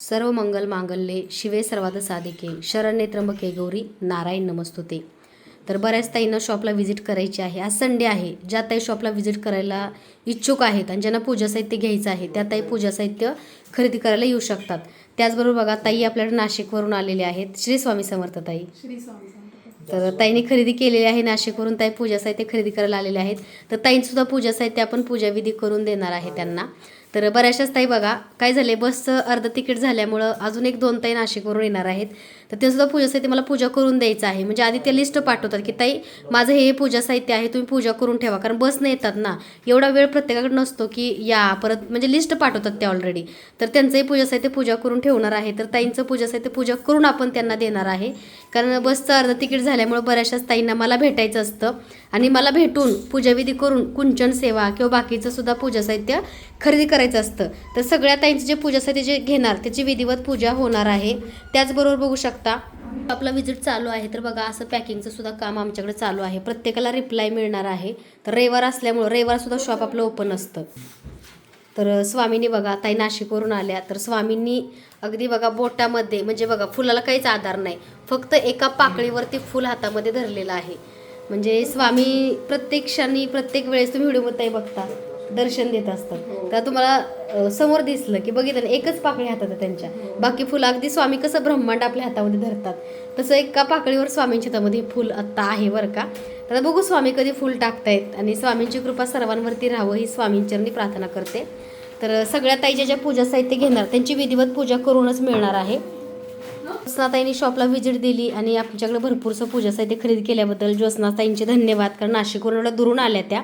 सर्व मंगल मांगल्ये शिवे सर्वाद साधिके शरण्ये त्र्यंबके गौरी नारायण नमस्तुते. तर बऱ्याच ताईंना शॉपला व्हिजिट करायची आहे. आज संडे आहे. ज्या ताई शॉपला व्हिजिट करायला इच्छुक आहेत आणि ज्यांना पूजा साहित्य घ्यायचं आहे त्या ताई पूजा साहित्य खरेदी करायला येऊ शकतात. त्याचबरोबर बघा ताई आपल्याकडे नाशिकवरून आलेले आहेत. श्री स्वामी समर्थ ताई. तर ताईने खरेदी केलेली आहे नाशिकवरून. ताई पूजा साहित्य खरेदी करायला आलेले आहेत. तर ताईंसुद्धा पूजा साहित्य आपण पूजाविधी करून देणार आहे त्यांना. तर बऱ्याचशाच ताई बघा काय झाले बसचं अर्ध तिकीट झाल्यामुळं अजून एक दोन ताई नाशिकवरून येणार आहेत. तर ते सुद्धा पूजा साहित्य मला पूजा करून द्यायचं आहे. म्हणजे आधी ते लिस्ट पाठवतात की ताई माझं हे पूजा साहित्य आहे तुम्ही पूजा करून ठेवा. कारण बसनं येतात ना एवढा वेळ प्रत्येकाकडे नसतो की या परत म्हणजे लिस्ट पाठवतात ते ऑलरेडी तर त्यांचंही पूजा साहित्य पूजा करून ठेवणार आहे. तर ताईंचं पूजा साहित्य पूजा करून आपण त्यांना देणार आहे. कारण बसचं अर्ध तिकीट झाल्यामुळं बऱ्याचशाच ताईंना मला भेटायचं असतं. आणि मला भेटून पूजाविधी करून कुंचन सेवा किंवा बाकीचं सुद्धा पूजा साहित्य खरेदी करायचं असतं. तर सगळ्या ताईंचं जे पूजा साहित्य जे घेणार त्याची विधिवत पूजा होणार आहे. त्याचबरोबर बघू शकता आपला विजिट चालू आहे. तर बघा असं पॅकिंगचं सुद्धा काम आमच्याकडे चालू आहे. प्रत्येकाला रिप्लाय मिळणार आहे. तर रविवार असल्यामुळं रविवारसुद्धा शॉप आपलं ओपन असतं. तर स्वामींनी बघा ताई नाशिकवरून आल्या. तर स्वामींनी अगदी बघा बोटामध्ये म्हणजे बघा फुलाला काहीच आधार नाही. फक्त एका पाकळीवरती फुल हातामध्ये धरलेलं आहे. म्हणजे स्वामी प्रत्येक क्षणी प्रत्येक वेळेस तुम्ही व्हिडिओमध्ये बघता दर्शन देत असतात. तर तुम्हाला समोर दिसलं की बघितलं ना एकच पाकळी हातात त्यांच्या. बाकी फुलं अगदी स्वामी कसं ब्रह्मांड आपल्या हातामध्ये धरतात. तसं एका पाकळीवर स्वामींच्या हातामध्ये फुल आत्ता आहे बरं का. तर बघू स्वामी कधी फुल टाकतायत आणि स्वामींची कृपा सर्वांवरती राहावं ही स्वामींचरणी प्रार्थना करते. तर सगळ्या ताईच्या ज्या पूजा साहित्य घेणार त्यांची विधिवत पूजा करूनच मिळणार आहे. ज्योत्स्नाताईंनी शॉपला व्हिजिट दिली आणि आमच्याकडे भरपूरसं पूजा साहित्य खरेदी केल्याबद्दल ज्योत्स्नाताईंचे धन्यवाद. कारण नाशिकवरून एवढ्या दुरून आल्या त्या.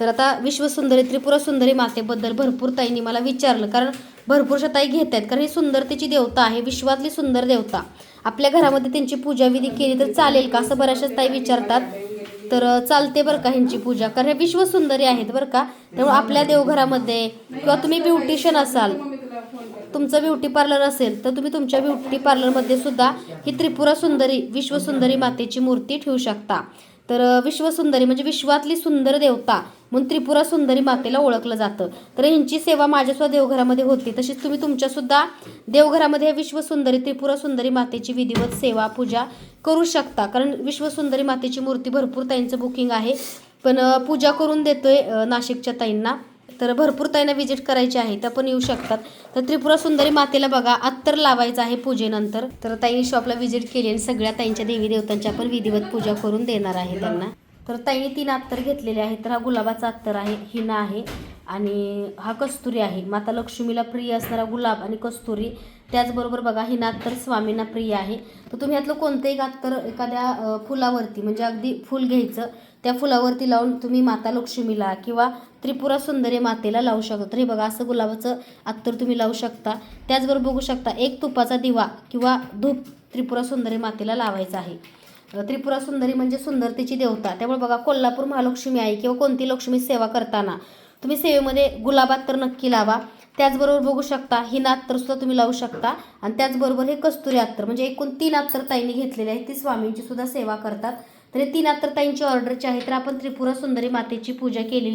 तर आता विश्वसुंदरी त्रिपुरा सुंदरी मातेबद्दल भरपूर ताईंनी मला विचारलं. कारण भरपूरशा ताई घेत आहेत. कारण ही सुंदरतेची देवता आहे. विश्वातली सुंदर देवता. आपल्या घरामध्ये त्यांची पूजाविधी केली तर चालेल का? असं बऱ्याचशाच ताई विचारतात. तर चालते बरं का ह्यांची पूजा? कारण हे विश्वसुंदरी आहेत बरं का? त्यामुळे आपल्या देवघरामध्ये किंवा तुम्ही ब्युटिशियन असाल तुमचं ब्युटी पार्लर असेल तर तुम्ही तुमच्या ब्युटी पार्लरमध्ये सुद्धा ही त्रिपुरा सुंदरी विश्वसुंदरी मातेची मूर्ती ठेवू शकता. तर विश्वसुंदरी म्हणजे विश्वातली सुंदर देवता म्हणून त्रिपुरा सुंदरी मातेला ओळखलं जातं. तर ह्यांची सेवा माझ्यासुद्धा देवघरामध्ये होती. तशीच तुम्ही तुमच्यासुद्धा देवघरामध्ये विश्वसुंदरी त्रिपुरा सुंदरी मातेची विधिवत सेवा पूजा करू शकता. कारण विश्वसुंदरी मातेची मूर्ती भरपूर ताईंचं बुकिंग आहे. पण पूजा करून देतोय नाशिकच्या ताईंना. तर भरपूर ताईंना व्हिजिट करायची आहे त्या पण येऊ शकतात. तर त्रिपुरा सुंदरी मातेला बघा अत्तर लावायचं आहे पूजेनंतर. तर ताईंनी शॉपला व्हिजिट केली आणि सगळ्या ताईंच्या देवी देवतांच्या आपण विधिवत पूजा करून देणार आहे त्यांना. तर ताईने तीन अत्तर घेतलेले आहेत तर हा गुलाबाचा अत्तर आहे हिना आहे आणि हा कस्तुरी आहे. माता लक्ष्मीला प्रिय असणारा गुलाब आणि कस्तुरी त्याचबरोबर बघा हिना अत्तर स्वामींना प्रिय आहे. तर तुम्ही यातलं कोणतंही एक अत्तर एखाद्या फुलावरती म्हणजे अगदी फुल घ्यायचं त्या फुलावरती लावून तुम्ही माता लक्ष्मीला किंवा त्रिपुरा सुंदरी मातेला लावू शकता. तर हे बघा असं गुलाबाचं अत्तर तुम्ही लावू शकता. त्याचबरोबर बघू शकता एक तुपाचा दिवा किंवा धूप त्रिपुरा सुंदरी मातेला लावायचा आहे. त्रिपुरा सुंदरी म्हणजे सुंदरतेची देवता. त्यामुळे बघा कोल्हापूर महालक्ष्मी आहे किंवा कोणती लक्ष्मी सेवा करताना तुम्ही सेवेमध्ये गुलाबात तर नक्की लावा. त्याचबरोबर बघू शकता हिना अत्तर सुद्धा तुम्ही लावू शकता. आणि त्याचबरोबर हे कस्तुरी अत्तर म्हणजे एकूण तीन अत्तर ताईने घेतलेले आहेत ती स्वामींची सुद्धा सेवा करतात. तर तीन अत्तर ताईंची ऑर्डरची आहे तर आपण त्रिपुरा सुंदरी मातेची पूजा केलेली.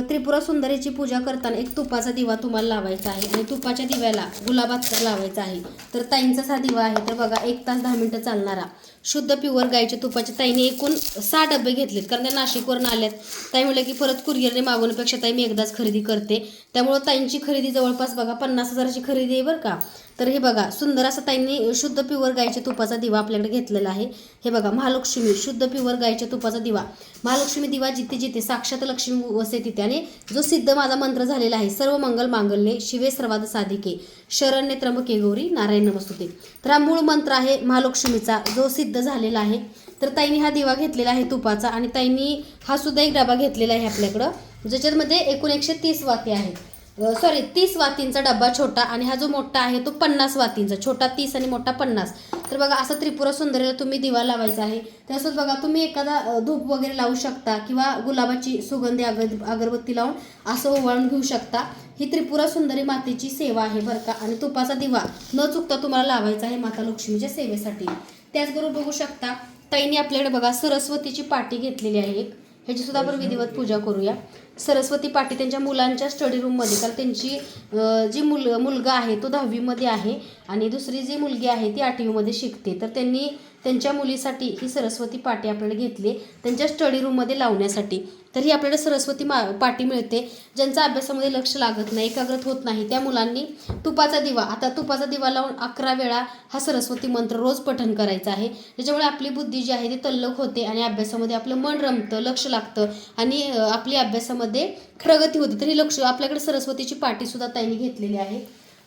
त्रिपुरा सुंदरीची पूजा करताना एक तुपाचा दिवा तुम्हाला लावायचा आहे. आणि तुपाच्या दिव्याला गुलाब अत्तर लावायचा आहे. तर ताईंचाच हा दिवा आहे तर बघा एक तास दहा मिनिटं चालणारा. शुद्ध प्युअर गायच्या तुपाचे ताईने एकूण सहा डबे घेतलेत. कारण त्या नाशिकवरून आल्यात. ताई म्हणलं की परत कुरिअरने मागवण्यापेक्षा ताई मी एकदाच खरेदी करते. त्यामुळं ताईंची खरेदी जवळपास बघा पन्नास हजाराची खरेदी आहे बरं का. तर हे बघा सुंदर असं ताईंनी शुद्ध प्युअर गायच्या तुपाचा दिवा आपल्याकडे घेतलेला आहे. हे बघा महालक्ष्मी शुद्ध प्युअर गायच्या तुपाचा दिवा. महालक्ष्मी दिवा जिथे जिथे साक्षात लक्ष्मी वसे तिथे आणि जो सिद्ध माझा मंत्र झालेला आहे सर्व मंगल मांगल्ये शिवे सर्वाद साधिके. शरण्य त्र्यंबके गौरी नारायण नमस्तुते. तर हा मूळ मंत्र आहे महालक्ष्मीचा जो सिद्ध झालेला आहे. तर ताईंनी हा दिवा घेतलेला आहे तुपाचा आणि ताईंनी हा सुद्धा एक डबा घेतलेला आहे आपल्याकडं ज्याच्यामध्ये एकूण एकशे तीस वाक्य आहेत. सॉरी तीस वातींचा डब्बा छोटा आणि हा जो मोठा आहे तो पन्नास वातींचा छोटा तीस आणि मोठा पन्नास. तर बघा असा त्रिपुरा सुंदरीला तुम्ही दिवा लावायचा आहे. तसंच बघा तुम्ही एखादा धूप वगैरे लावू शकता किंवा गुलाबाची सुगंधी अगर अगरबत्ती लावून असं ओवाळून घेऊ शकता. ही त्रिपुरा सुंदरी मातेची सेवा आहे बरं का. आणि तुपाचा दिवा न चुकता तुम्हाला लावायचा आहे माता लक्ष्मीच्या सेवेसाठी. त्याचबरोबर बघू शकता ताईने आपल्याकडे बघा सरस्वतीची पाटी घेतलेली आहे एक. ह्याची सुद्धा आपण विधिवत पूजा करूया. सरस्वती पाटी त्यांच्या मुलांच्या स्टडी रूममध्ये कारण त्यांची जी मुल मुलगा आहे तो दहावीमध्ये आहे आणि दुसरी जी मुलगी आहे ती आठवीमध्ये शिकते. तर त्यांनी त्यांच्या मुलीसाठी ही सरस्वती पाटी आपल्याला घेतली त्यांच्या स्टडी रूममध्ये लावण्यासाठी. तर ही आपल्याला सरस्वती मा पाटी मिळते. ज्यांचा अभ्यासामध्ये लक्ष लागत नाही एकाग्रत होत नाही त्या मुलांनी तुपाचा दिवा आता तुपाचा दिवा लावून अकरा वेळा हा सरस्वती मंत्र रोज पठण करायचा आहे. त्याच्यामुळे आपली बुद्धी जी आहे ती तल्लक होते आणि अभ्यासामध्ये आपलं मन रमतं लक्ष लागतं आणि आपली अभ्यासामध्ये प्रगती होते. तर ही लक्ष आपल्याकडे सरस्वतीची पाटीसुद्धा ताईंनी घेतलेली आहे.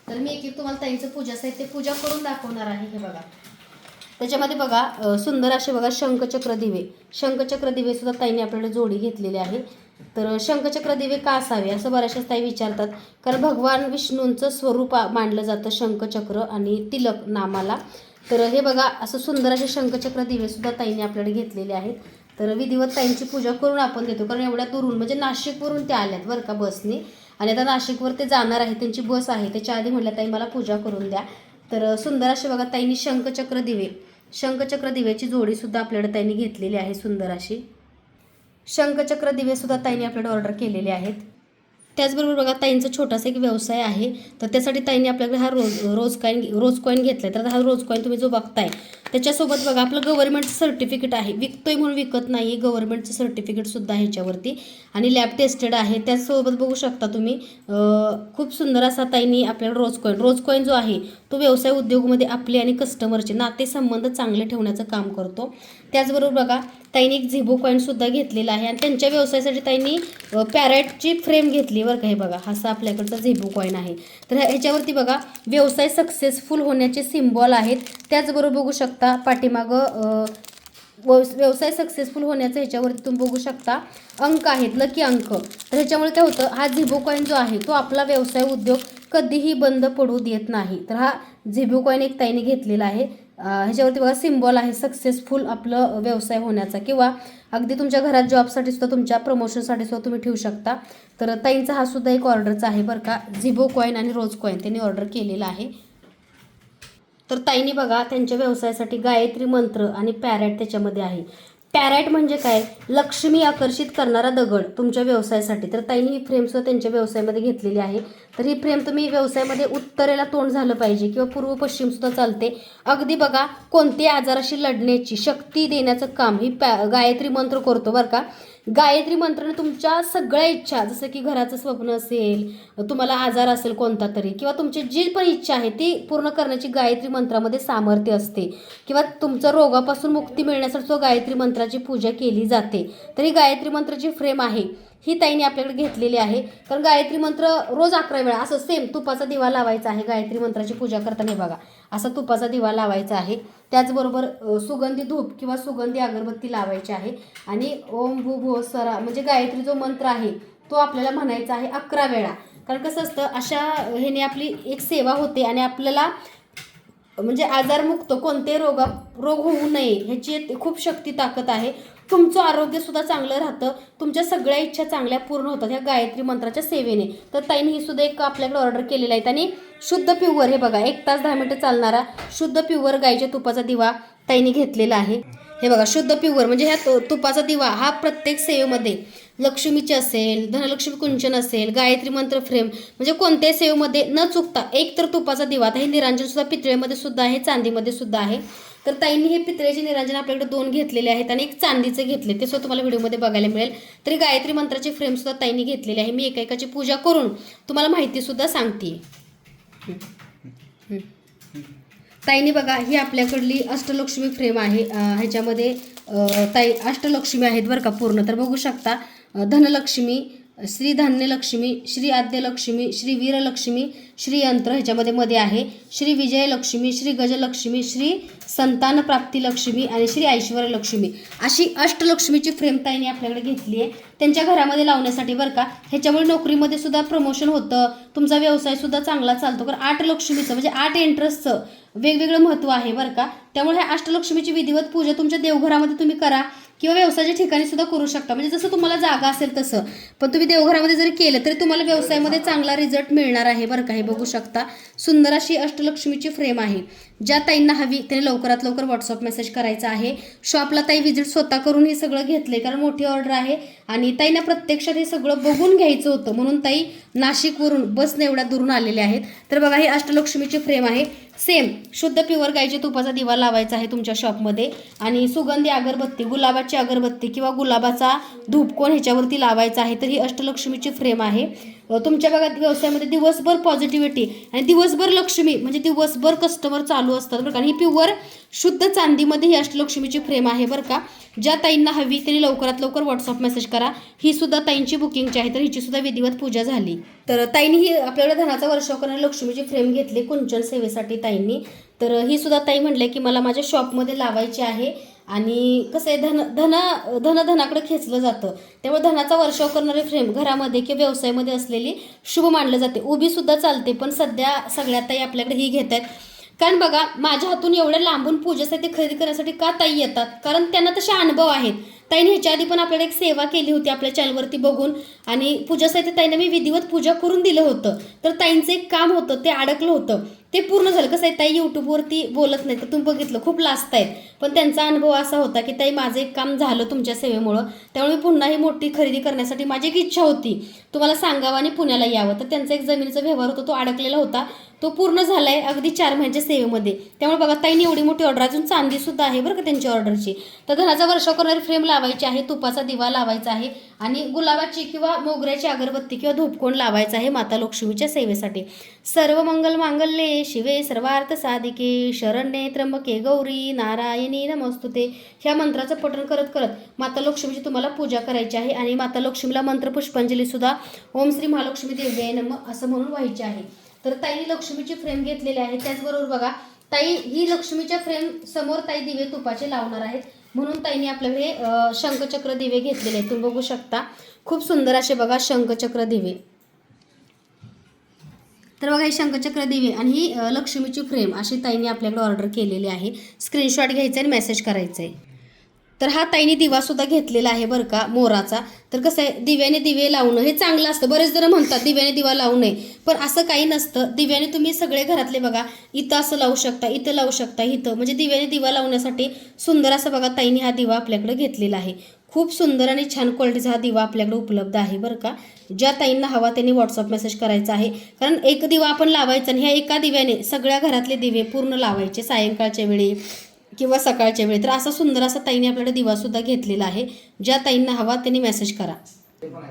तर मी एक एक तुम्हाला ताईंचं पूजा साहित्य पूजा करून दाखवणार आहे. हे बघा. त्याच्यामध्ये बघा सुंदर असे बघा शंखचक्र दिवे. शंखचक्र दिवे सुद्धा ताईने आपल्याकडे जोडी घेतलेली आहे. तर शंखचक्र दिवे का असावे असं बऱ्याचशाच ताई विचारतात. कारण भगवान विष्णूंचं स्वरूप मांडलं मानलं जातं शंखचक्र आणि तिलक नामाला. तर हे बघा असं सुंदर असे शंखचक्र दिवे सुद्धा ताईने आपल्याकडे घेतलेले आहेत. तर विधिवत ताईंची पूजा करून आपण देतो. कारण एवढ्या दुरून म्हणजे नाशिकवरून त्या आल्यात बरं का बसने. आणि आता नाशिकवर ते जाणार आहे त्यांची बस आहे. त्याच्या आधी म्हटलं ताई मला पूजा करून द्या. तर सुंदर असे बघा ताईंनी शंखचक्र दिवे शंखचक्र दिव्याची जोडीसुद्धा आपल्याकडे ताईंनी घेतलेली आहे सुंदर अशी. शंखचक्र दिवेसुद्धा त्यांनी आपल्याकडे ऑर्डर केलेले आहेत. त्याचबरोबर बघा ताईंचा छोटासा एक व्यवसाय आहे. तर त्यासाठी ताईंनी आपल्याकडे हा रोज रोज कॉईन रोज कॉईन घेतला आहे तर हा रोज कॉईन तुम्ही जो बघताय त्याच्यासोबत बघा आपलं गव्हर्नमेंटचं सर्टिफिकेट आहे. विकतोय म्हणून विकत नाही गव्हर्नमेंटचं सर्टिफिकेटसुद्धा ह्याच्यावरती. आणि लॅब टेस्टेड आहे. त्याचसोबत बघू शकता तुम्ही खूप सुंदर असा ताईंनी आपल्याला रोज कॉईन रोज कॉईन जो आहे तो व्यवसाय उद्योगमध्ये आपले आणि कस्टमरचे नातेसंबंध चांगले ठेवण्याचं काम करतो. त्याचबरोबर बघा ताईंनी एक झिबो कॉईनसुद्धा घेतलेला आहे. आणि त्यांच्या व्यवसायासाठी ताईंनी पॅरेटची फ्रेम घेतली बरं का हे बघा. असा आपल्याकडचा झिबो कॉईन आहे. तर ह्या- ह्याच्यावरती बघा व्यवसाय सक्सेसफुल होण्याचे सिम्बॉल आहेत. त्याचबरोबर बघू शकता पाठीमागं व्यवसाय सक्सेसफुल होण्याचं ह्याच्यावरती तुम्ही बघू शकता अंक आहेत लकी अंक. तर ह्याच्यामुळे काय होतं हा झिबो कॉईन जो आहे तो आपला व्यवसाय उद्योग कधीही बंद पडू देत नाही. तर हा झिबो कॉईन एक ताईने घेतलेला आहे. ह्याच्यावरती बघा सिम्बॉल आहे सक्सेसफुल आपलं व्यवसाय होण्याचा. किंवा अगदी तुमच्या घरात जॉबसाठी सुद्धा तुमच्या प्रमोशनसाठी सुद्धा तुम्ही ठेवू शकता. तर ताईंचा हा सुद्धा एक ऑर्डरचा आहे बरं का. झिबो कॉईन आणि रोज कॉईन त्यांनी ऑर्डर केलेला आहे. तर ताईंनी बघा त्यांच्या व्यवसायासाठी गायत्री मंत्र आणि पॅरेट त्याच्यामध्ये आहे. पॅरेट म्हणजे काय? लक्ष्मी आकर्षित करणारा दगड तुमच्या व्यवसायासाठी. तर ताईंनी ही फ्रेम सुद्धा त्यांच्या व्यवसायामध्ये घेतलेली आहे. तर ही फ्रेम तुम्ही व्यवसायामध्ये उत्तरेला तोंड झालं पाहिजे किंवा पूर्व पश्चिम सुद्धा चालते. अगदी बघा कोणत्याही आजाराशी लढण्याची शक्ती देण्याचं काम ही पॅ गायत्री मंत्र करतो बरं का. गायत्री मंत्राने तुमच्या सगळ्या इच्छा जसं की घराचं स्वप्न असेल तुम्हाला आजार असेल कोणता तरी किंवा तुमची जी पण इच्छा आहे ती पूर्ण करण्याची गायत्री मंत्रामध्ये सामर्थ्य असते. किंवा तुमचं रोगापासून मुक्ती मिळण्यासाठी तो गायत्री मंत्राची पूजा केली जाते. तर ही गायत्री मंत्राची फ्रेम आहे. ही ताईने आपल्याकडे घेतलेली आहे. कारण गायत्री मंत्र रोज अकरा वेळा असं सेम तुपाचा दिवा लावायचा आहे गायत्री मंत्राची पूजा करताना हे बघा. असा तुपाचा दिवा लावायचा आहे. त्याचबरोबर सुगंधी धूप किंवा सुगंधी अगरबत्ती लावायची आहे. आणि ओम भू भो सरा म्हणजे गायत्री जो मंत्र आहे तो आपल्याला म्हणायचा आहे अकरा वेळा. कारण कसं असतं अशा ह्याने आपली एक सेवा होते आणि आपल्याला म्हणजे आजारमुक्त कोणते रोगा रोग होऊ नये ह्याची खूप शक्ती ताकद आहे. तुमचं आरोग्य सुद्धा चांगलं राहतं तुमच्या सगळ्या इच्छा चांगल्या पूर्ण होतात ह्या गायत्री मंत्राच्या सेवेने. तर ताईने ही सुद्धा एक आपल्याकडे ऑर्डर केलेला आहे. आणि शुद्ध प्युअर हे बघा एक तास दहा मिनिटं चालणारा शुद्ध प्युअर गाईच्या तुपाचा दिवा ताईने घेतलेला आहे. हे बघा शुद्ध प्युअर म्हणजे ह्या तुपाचा दिवा हा प्रत्येक सेवेमध्ये लक्ष्मीची असेल धनलक्ष्मी कुंचन असेल गायत्री मंत्र फ्रेम म्हणजे कोणत्याही सेवेमध्ये न चुकता एक तर तुपाचा दिवा आता हे निरांजन सुद्धा पितळेमध्ये सुद्धा आहे चांदीमध्ये सुद्धा आहे. तर ताईंनी हे पितळेचे निरांजन आपल्याकडे दोन घेतलेले आहेत आणि एक चांदीचे घेतले ते सुद्धा तुम्हाला व्हिडिओमध्ये बघायला मिळेल. तरी गायत्री मंत्राची फ्रेम सुद्धा ताईंनी घेतलेली आहे. मी एका एकाची पूजा करून तुम्हाला माहिती सुद्धा सांगते. ताईने बघा ही आपल्याकडली अष्टलक्ष्मी फ्रेम आहे. ह्याच्यामध्ये ताई अष्टलक्ष्मी आहेत बरं का पूर्ण. तर बघू शकता धनलक्ष्मी श्री धान्यलक्ष्मी श्री आद्यलक्ष्मी श्री वीरलक्ष्मी श्री यंत्र ह्याच्यामध्ये मध्ये आहे. श्री विजयलक्ष्मी श्री गजलक्ष्मी श्री संतान प्राप्ती लक्ष्मी आणि श्री ऐश्वर्यलक्ष्मी अशी अष्टलक्ष्मीची फ्रेम ताईने आपल्याकडे घेतली आहे. त्यांच्या घरामध्ये लावण्यासाठी बरं का ह्याच्यामुळे नोकरीमध्ये सुद्धा प्रमोशन होतं तुमचा व्यवसाय सुद्धा चांगला चालतो. कारण आठ लक्ष्मीचं म्हणजे आठ एंट्रन्सचं वेगवेगळं महत्त्व आहे बरं का. त्यामुळे ह्या अष्टलक्ष्मीची विधिवत पूजा तुमच्या देवघरामध्ये तुम्ही करा किंवा व्यवसायाच्या ठिकाणी सुद्धा करू शकता. म्हणजे जसं तुम्हाला जागा असेल तसं. पण तुम्ही देवघरामध्ये जरी केलं तरी तुम्हाला व्यवसायामध्ये चांगला रिझल्ट मिळणार आहे बरं का. हे बघू शकता. सुंदर अशी अष्टलक्ष्मीची फ्रेम आहे. ज्या ताईंना हवी त्याने लवकरात लवकर व्हॉट्सअप मेसेज करायचा आहे. शॉपला ताई व्हिजिट स्वतः करून हे सगळं घेतले कारण मोठी ऑर्डर आहे. आणि ताईंना प्रत्यक्षात हे सगळं बघून घ्यायचं होतं. म्हणून ताई नाशिकवरून बसने एवढ्या दुरून आलेले आहेत. तर बघा हे अष्टलक्ष्मीची फ्रेम आहे. सेम शुद्ध प्युअर गायच्या तुपाचा दिवा लावायचा आहे तुमच्या शॉपमध्ये आणि सुगंधी अगरबत्ती गुलाबाची अगरबत्ती किंवा गुलाबाचा धूपकोन ह्याच्यावरती लावायचा आहे. तर ही अष्टलक्ष्मीची फ्रेम आहे. तुमच्या भागात व्यवसायामध्ये दिवसभर पॉझिटिव्हिटी आणि दिवसभर लक्ष्मी म्हणजे दिवसभर कस्टमर चालू असतात बरं का. आणि ही प्युअर शुद्ध चांदीमध्ये ही अष्टलक्ष्मीची फ्रेम आहे बरं का. ज्या ताईंना हवी त्यांनी लवकरात लवकर व्हॉट्सअप मेसेज करा. ही सुद्धा ताईंची बुकिंगची आहे तर हिची सुद्धा विधिवत पूजा झाली. तर ताईंनी ही आपल्याकडे धनाचा वर्षाव करणारी लक्ष्मीची फ्रेम घेतली कुंचन सेवेसाठी ताईंनी. तर ही सुद्धा ताई म्हणले की मला माझ्या शॉपमध्ये लावायची आहे. आणि कसं आहे धन धन धन धनाकडे खेचलं जातं. त्यामुळे धनाचा वर्षाव करणारे फ्रेम घरामध्ये किंवा व्यवसायामध्ये असलेली शुभ मानलं जाते. उभी सुद्धा चालते पण सध्या सगळ्या ताई आपल्याकडे ही घेत आहेत. कारण बघा माझ्या हातून एवढ्या लांबून पूजेसाठी खरेदी करण्यासाठी का ताई येतात? कारण त्यांना तसे अनुभव आहेत. ताईने ह्याच्या आधी पण आपल्याला एक सेवा केली होती आपल्या चॅनलवरती बघून. आणि पूजासाठी ताईनं मी विधिवत पूजा करून दिलं होतं. तर ताईंचं एक काम होतं ते अडकलं होतं. ते पूर्ण झालं. कसं आहे ताई यूट्यूबवरती बोलत नाही तर तुम्ही बघितलं खूप लास्ट आहेत पण त्यांचा अनुभव असा होता की ताई माझं एक काम झालं तुमच्या सेवेमुळं. त्यामुळे मी पुन्हा ही मोठी खरेदी करण्यासाठी माझी एक इच्छा होती. तुम्हाला सांगावं आणि पुण्याला यावं. तर त्यांचा एक जमिनीचा व्यवहार होता. तो अडकलेला होता. तो पूर्ण झाला आहे अगदी चार महिन्याच्या सेवेमध्ये. त्यामुळे बघा ताईने एवढी मोठी ऑर्डर अजून चांदी सुद्धा आहे बरं का त्यांची ऑर्डरची तर घराचा वर्षाव करणारी फ्रेम लावायची आहे तुपाचा दिवा लावायचा आहे आणि गुलाबाची किंवा मोगऱ्याची अगरबत्ती किंवा धूपकोण लावायचा आहे माता लक्ष्मीच्या सेवेसाठी. सर्व मंगल मांगल्ये शिवे सर्वार्थ साधिके शरण्ये त्र्यंबके गौरी नारायणी नमस्तुते. ह्या मंत्राचं पठण करत करत माता लक्ष्मीची तुम्हाला पूजा करायची आहे आणि माता लक्ष्मीला मंत्र पुष्पांजली सुद्धा ओम श्री महालक्ष्मी देव्याय नम असं म्हणून व्हायची आहे. तर ताईने लक्ष्मीची फ्रेम घेतलेली आहे त्याचबरोबर बघा ताई ही लक्ष्मीच्या फ्रेम समोर ताई दिवे तुपाचे लावणार आहेत. म्हणून ताईने आपल्याकडे शंखचक्र दिवे घेतलेले आहेत. तुम्ही बघू शकता. खूप सुंदर असे बघा शंखचक्र दिवे. तर बघा हे शंखचक्र दिवे आणि ही लक्ष्मीची फ्रेम अशी ताईने आपल्याकडे ऑर्डर केलेली आहे. स्क्रीनशॉट घ्यायचा आणि मेसेज करायचा. आहे तर हा ताईने दिवा सुद्धा घेतलेला आहे बरं का मोराचा. तर कसं आहे दिव्याने दिवे लावणं हे चांगलं असतं. बरेच जण म्हणतात दिव्याने दिवा लावू नये. पण असं काही नसतं. दिव्याने तुम्ही सगळे घरातले बघा इथं असं लावू शकता इथं लावू शकता इथं. म्हणजे दिव्याने दिवा लावण्यासाठी सुंदर असं बघा ताईने हा दिवा आपल्याकडे घेतलेला आहे. खूप सुंदर आणि छान क्वालिटीचा हा दिवा आपल्याकडे उपलब्ध आहे बरं का. ज्या ताईंना हवा त्यांनी व्हॉट्सअप मेसेज करायचा आहे. कारण एक दिवा आपण लावायचा आणि ह्या एका दिव्याने सगळ्या घरातले दिवे पूर्ण लावायचे सायंकाळच्या वेळी. किंवा सकाळच्या वेळी. तर असा सुंदर असा ताईने आपल्याकडे दिवासुद्धा घेतलेला आहे. ज्या ताईंना हवा त्यांनी मेसेज करा.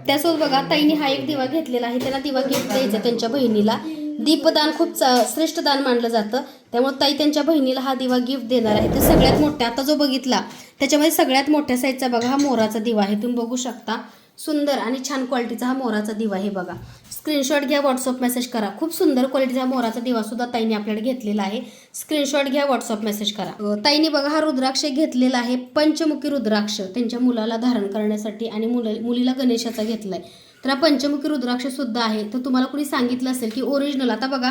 त्यासोबत बघा ताईने हा एक दिवा घेतलेला आहे. त्यांना दिवा गिफ्ट द्यायचा त्यांच्या बहिणीला. दीपदान खूप श्रेष्ठ दान मानलं जातं. त्यामुळे ताई त्यांच्या बहिणीला हा दिवा गिफ्ट देणार आहे. तर सगळ्यात मोठा आता जो बघितला त्याच्यामध्ये सगळ्यात मोठ्या साईजचा बघा हा मोराचा दिवा आहे. तुम्ही बघू शकता. सुंदर आणि छान क्वालिटीचा हा मोराचा दिवा आहे बघा. स्क्रीनशॉट घ्या व्हॉट्सअप मेसेज करा. खूप सुंदर क्वालिटीचा मोराचा दिवा सुद्धा ताईने आपल्याकडे घेतलेला आहे. स्क्रीनशॉट घ्या व्हॉट्सअप मेसेज करा. ताईने बघा हा रुद्राक्ष घेतलेला आहे पंचमुखी रुद्राक्ष त्यांच्या मुलाला धारण करण्यासाठी आणि मुलं मुलीला गणेशाचा घेतला आहे तर हा पंचमुखी रुद्राक्ष सुद्धा आहे. तर तुम्हाला कुणी सांगितलं असेल की ओरिजिनल आता बघा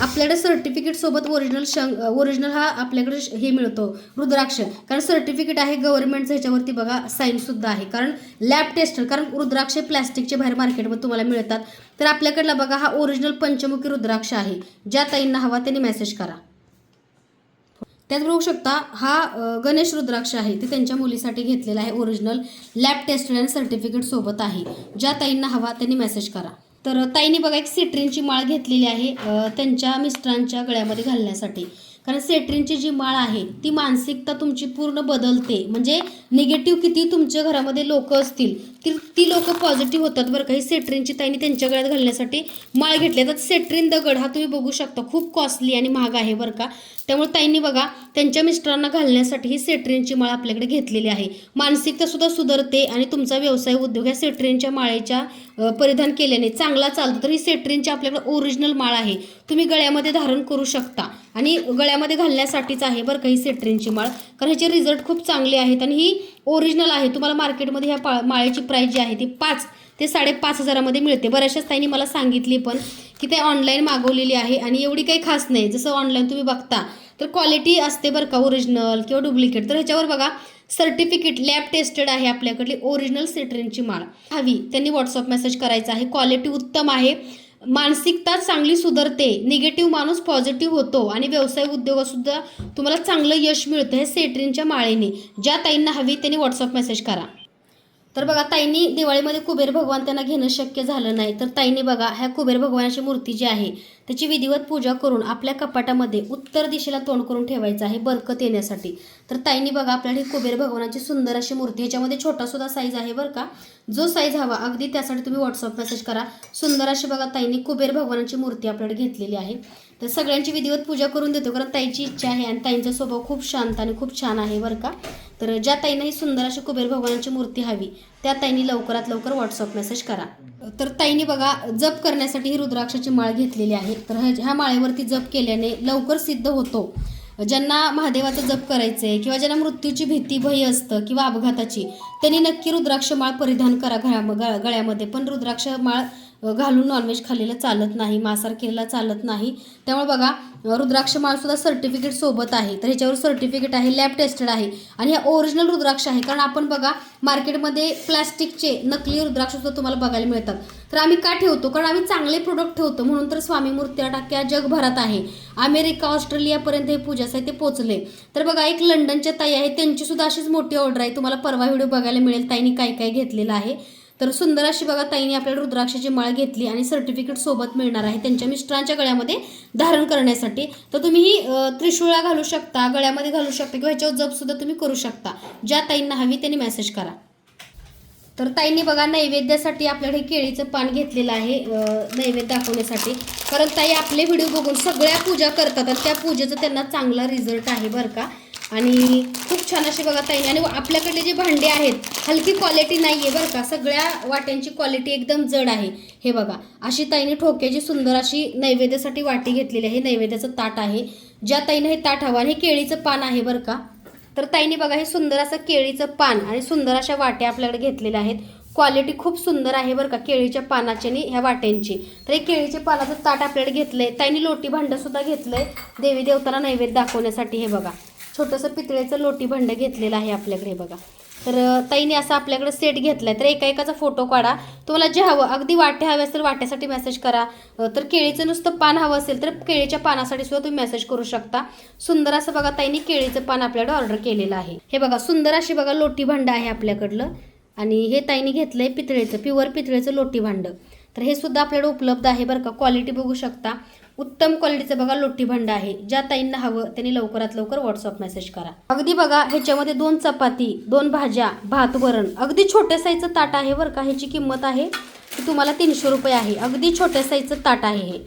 आपल्याकडे सर्टिफिकेट सोबत ओरिजिनल शंग ओरिजिनल हा आपल्याकडे श- हे मिळतो रुद्राक्ष. कारण सर्टिफिकेट आहे गव्हर्नमेंटचं ह्याच्यावरती बघा साईन सुद्धा आहे. कारण लॅब टेस्टर कारण रुद्राक्ष प्लॅस्टिकचे बाहेर मार्केटमध्ये तुम्हाला मिळतात. तर आपल्याकडला बघा हा ओरिजिनल पंचमुखी रुद्राक्ष आहे. ज्या ताईंना हवा त्यांनी मेसेज करा. त्याच बघू शकता हा गणेश रुद्राक्ष आहे. ते त्यांच्या मुलीसाठी घेतलेला आहे ओरिजिनल लॅब टेस्टर आणि सर्टिफिकेट सोबत आहे. ज्या ताईंना हवा त्यांनी मेसेज करा. तर ताईंनी बघा एक सेट्रिनची माळ घेतलेली आहे त्यांच्या मिस्टरांच्या गळ्यामध्ये घालण्यासाठी. कारण सेट्रिनची जी माळ आहे ती मानसिकता तुमची पूर्ण बदलते. म्हणजे निगेटिव्ह किती तुमच्या घरामध्ये लोक असतील ती ती लोक पॉझिटिव्ह होतात बरं काही सेट्रिनची ताईने त्यांच्या गळ्यात घालण्यासाठी माळ घेतली. तर सेट्रिन दगड हा तुम्ही बघू शकता खूप कॉस्टली आणि महाग आहे बरं का. त्यामुळे ताईंनी बघा त्यांच्या मिस्टरांना घालण्यासाठी ही सेट्रिनची माळ आपल्याकडे घेतलेली आहे. मानसिकता सुद्धा सुधारते आणि तुमचा व्यवसाय उद्योग या सेट्रिनच्या माळेच्या परिधान केल्याने चांगला चालतो. तर ही सेट्रिनची आपल्याकडे ओरिजिनल माळ आहे. तुम्ही गळ्यामध्ये धारण करू शकता. आणि गळ्यामध्ये घालण्यासाठीच आहे बरं का ही सेट्रिनची माळ. कारण ह्याचे रिझल्ट खूप चांगले आहेत आणि ही ओरिजिनल आहे. तुम्हाला मार्केटमध्ये ह्या पा माळ्याची प्राईस जी आहे ती पाच ते साडेपाच हजारामध्ये मिळते. बऱ्याचशाच ताईंनी मला सांगितली पण की ते ऑनलाईन मागवलेली आहे आणि एवढी काही खास नाही. जसं ऑनलाईन तुम्ही बघता तर क्वालिटी असते बरं का ओरिजिनल किंवा डुप्लिकेट तर ह्याच्यावर बघा सर्टिफिकेट लॅब टेस्टेड आहे आपल्याकडली ओरिजिनल सिट्रिनची माळ. हवी. त्यांनी व्हॉट्सअप मेसेज करायचा आहे. क्वालिटी उत्तम आहे. मानसिकता चांगली सुधारते निगेटिव्ह माणूस पॉझिटिव्ह होतो आणि व्यवसाय उद्योगातसुद्धा तुम्हाला चांगलं यश मिळतं हे सेट्रिनच्या माळेने. ज्या ताईंना हवी त्यांनी व्हॉट्सअप मेसेज करा. तर बघा ताईंनी दिवाळीमध्ये कुबेर भगवान त्यांना घेणं शक्य झालं नाही. तर ताईंनी बघा ह्या कुबेर भगवानाची मूर्ती जी आहे त्याची विधिवत पूजा करून आपल्या कपाटामध्ये उत्तर दिशेला तोंड करून ठेवायचं आहे बरकत येण्यासाठी. तर ताईंनी बघा आपल्याला ही कुबेर भगवानाची सुंदर अशी मूर्ती ह्याच्यामध्ये छोटासुद्धा साईज आहे बरं का. जो साईज हवा अगदी त्यासाठी तुम्ही व्हॉट्सअप मेसेज करा. सुंदर अशी बघा ताईंनी कुबेर भगवानाची मूर्ती आपल्याकडे घेतलेली आहे. तर सगळ्यांची विधिवत पूजा करून देतो कारण ताईची इच्छा आहे आणि ताईंचा स्वभाव खूप शांत आणि खूप छान आहे बरं का. तर ज्या ताईंना ही सुंदर अशी कुबेर भगवानाची मूर्ती हवी त्या ताईंनी लवकरात लवकर व्हॉट्सअप मेसेज करा. तर ताईंनी बघा जप करण्यासाठी ही रुद्राक्षाची माळ घेतलेली आहे. तर ह्या माळेवरती जप केल्याने लवकर सिद्ध होतो. ज्यांना महादेवाचं जप करायचं आहे किंवा ज्यांना मृत्यूची भीती भय असतं किंवा अपघाताची त्यांनी नक्की रुद्राक्ष माळ परिधान करा गळ्या गळ- गळ्यामध्ये. पण रुद्राक्ष माळ घालून नॉनव्हेज खाल्लेलं चालत नाही मांसार केलेला चालत नाही. त्यामुळे बघा रुद्राक्ष माळ सुद्धा सर्टिफिकेट सोबत आहे. तर ह्याच्यावर सर्टिफिकेट आहे लॅब टेस्टेड आहे आणि हे ओरिजिनल रुद्राक्ष आहे. कारण आपण बघा मार्केटमध्ये प्लास्टिकचे नकली रुद्राक्ष सुद्धा तुम्हाला बघायला मिळतात. तर आम्ही का ठेवतो? कारण आम्ही चांगले प्रोडक्ट ठेवतो. म्हणून तर स्वामी मूर्त्या टाक्या जगभरात आहे. अमेरिका ऑस्ट्रेलियापर्यंत हे पूजा साहित्य पोचले तर बघा एक लंडनच्या ताई आहे. त्यांची सुद्धा अशीच मोठी ऑर्डर आहे. तुम्हाला परवा व्हिडिओ बघायला मिळेल. ताईंनी काय काय घेतलेलं आहे. तर सुंदर अशी बघा ताईने आपल्याला रुद्राक्षाची माळ घेतली आणि सर्टिफिकेट सोबत मिळणार आहे त्यांच्या मिस्टरांच्या गळ्यामध्ये धारण करण्यासाठी. तर तुम्ही ही त्रिशुळा त्रिशूळा घालू शकता गळ्यामध्ये घालू शकता किंवा ह्याच्यावर जपसुद्धा तुम्ही करू शकता. ज्या ताईंना हवी त्यांनी मेसेज करा. तर ताईंनी बघा नैवेद्यासाठी आपल्याकडे केळीचं पान घेतलेलं आहे नैवेद्य दाखवण्यासाठी. कारण ताई आपले व्हिडिओ बघून सगळ्या पूजा करतात आणि त्या पूजेचा त्यांना चांगला रिझल्ट आहे बरं का. आणि खूप छान असे बघा ताईने. आणि आपल्याकडे जे भांडे आहेत हलकी क्वालिटी नाही आहे बरं का. सगळ्या वाट्यांची क्वालिटी एकदम जड आहे. हे बघा अशी ताईने ठोक्याची सुंदर अशी नैवेद्यासाठी वाटी घेतलेली आहे. नैवेद्याचं ताट आहे. ज्या ताईनं हे ताट हवं आणि हे केळीचं पान आहे बरं का. तर ताईने बघा हे सुंदर असं केळीचं पान आणि सुंदर अशा वाट्या आपल्याकडे घेतलेल्या आहेत. क्वालिटी खूप सुंदर आहे बरं का केळीच्या पानाची आणि ह्या वाट्यांची. तर हे केळीच्या पानाचं ताट आपल्याकडे घेतलंय. ताईने लोटी भांडंसुद्धा घेतलं घेतलंय. देवी देवताला नैवेद्य दाखवण्यासाठी हे बघा. छोटंसं पितळेचं लोटी भांडं घेतलेलं आहे आपल्याकडे बघा. तर ताईने असा आपल्याकडे सेट घेतलाय. तर एका एकाचा फोटो काढा. तुम्हाला जे हवं अगदी वाटे हवे असेल वाट्यासाठी मेसेज करा. तर केळीचं नुसतं पान हवं असेल तर केळीच्या पानासाठी सुद्धा तुम्ही मेसेज करू शकता. सुंदर असं बघा ताईने केळीचं पान आपल्याकडे ऑर्डर केलेलं आहे. हे बघा सुंदर अशी बघा लोटी भांडं आहे आपल्याकडलं. आणि हे ताईने घेतलंय पितळेचं प्युअर पितळेचं लोटी भांडं. तर हे सुद्धा आपल्याकडे उपलब्ध आहे बरं का. क्वालिटी बघू शकता. उत्तम क्वालिटीचं बघा लोट्टी भांड आहे. ज्या ताईंना हवं त्यांनी लवकरात लवकर व्हॉट्सअप मेसेज करा. अगदी बघा ह्याच्यामध्ये दोन चपाती दोन भाज्या भात वरण. अगदी छोट्या साईजचं ताट आहे बरं का ह्याची किंमत आहे तुम्हाला तीनशे रुपये आहे. अगदी छोट्या साईजचं ताट आहे हे.